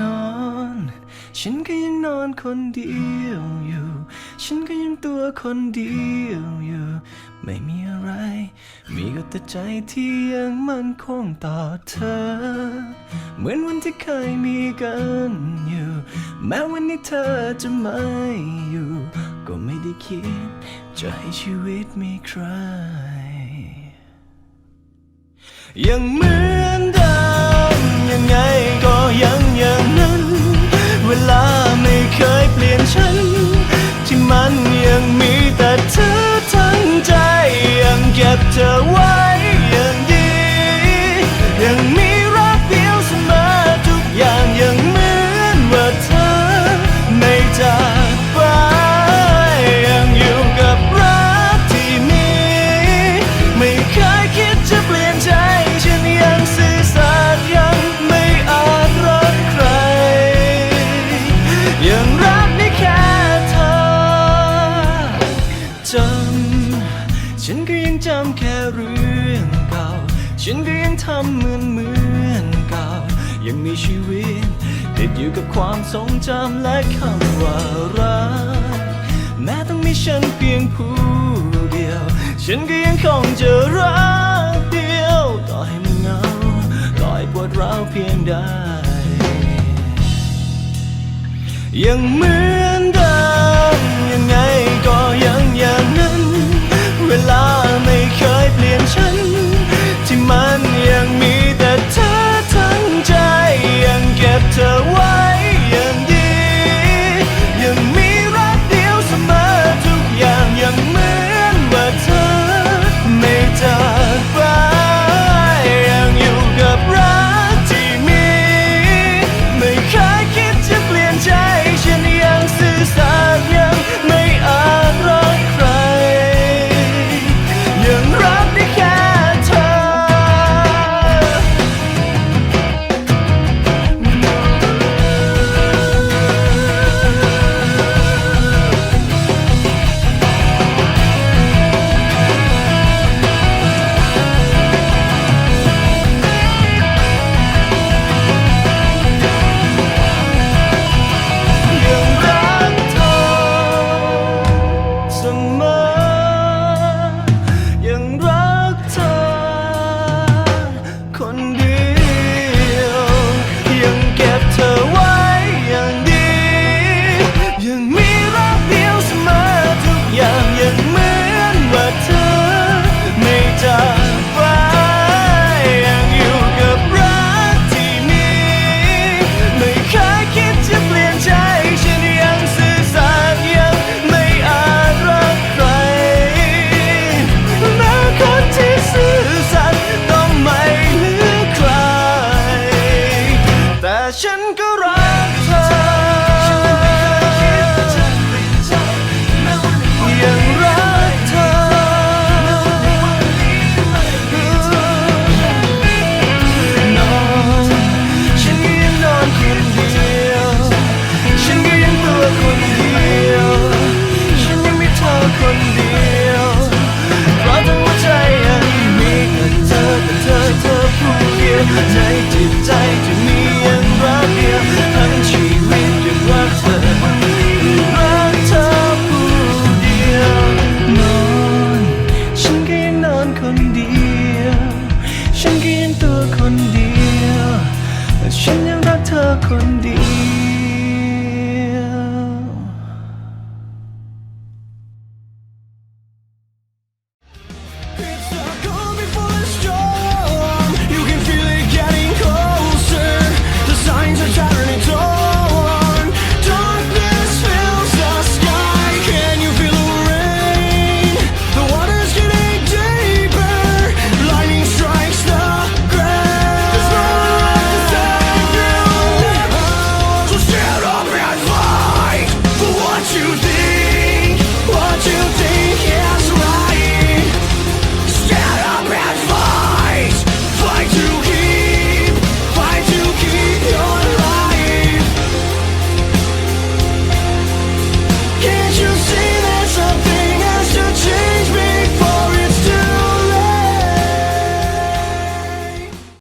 นอน ฉันก็ยังนอนคนเดียวอยู่ ฉันก็ยังตัวคนเดียวอยู่ ไม่มีอะไร มีก็แต่ใจที่ยังมั่นคงต่อเธอ เหมือนวันที่เคยมีกันอยู่ แม้วันนี้เธอจะไม่อยู่ ก็ไม่ได้คิด จะให้ชีวิตมีใคร ยังเหมือนเดิม เธอไม่จากไปยังอยู่กับรักที่มีไม่เคยคิดจะเปลี่ยนใจ ฉันยังซื่อสัตย์ยังไม่อาจรักใคร ยังรักได้แค่เธอจำฉันก็ยังจำแค่เรื่องเก่า ฉันก็ยังทำเหมือนเหมือนเก่ายังมีชีวิต ติดอยู่กับความทรงจำและคำว่ารักแม้ต้องมีฉันเพียงผู้เดียว ฉันก็ยังคงจะรักเดียวต่อให้มันเหงาต่อให้ปวดร้าวเพียงใดยังเหมือน ฉันก็รักเธอ ยังรักเธอ นอนฉันยังนอนคนเดียว ฉันก็ยังตัวคนเดียว ฉันยังมีเธอคนเดียวราะทั้หัวใจยังมีแต่เธอแต่เธอเธอผู้เดียวในจิตใจจึง